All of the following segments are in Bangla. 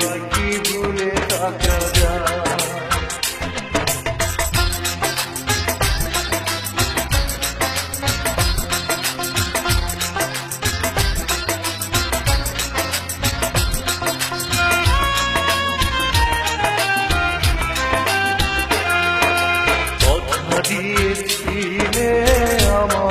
তোমারে কি ভুলে থাকা আমার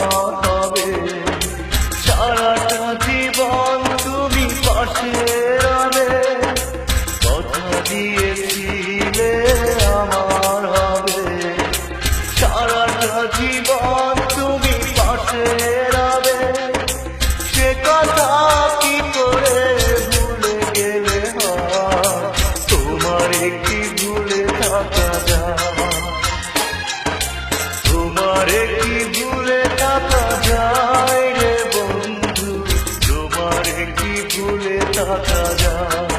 জীবন তুমি পাশে রবে। সে কথা কি করে ভুলে গেলে তোমারে কি ভুলে থাকা যায় তোমারে কি ভুলে থাকা যায় রে বন্ধু। তোমারে কি ভুলে থাকা যায়।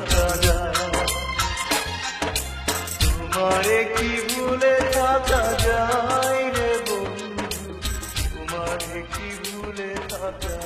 থাকা যায় তোমারে কি ভুলে থাকা যায় রে বন্ধু? কি ভুলে থাকা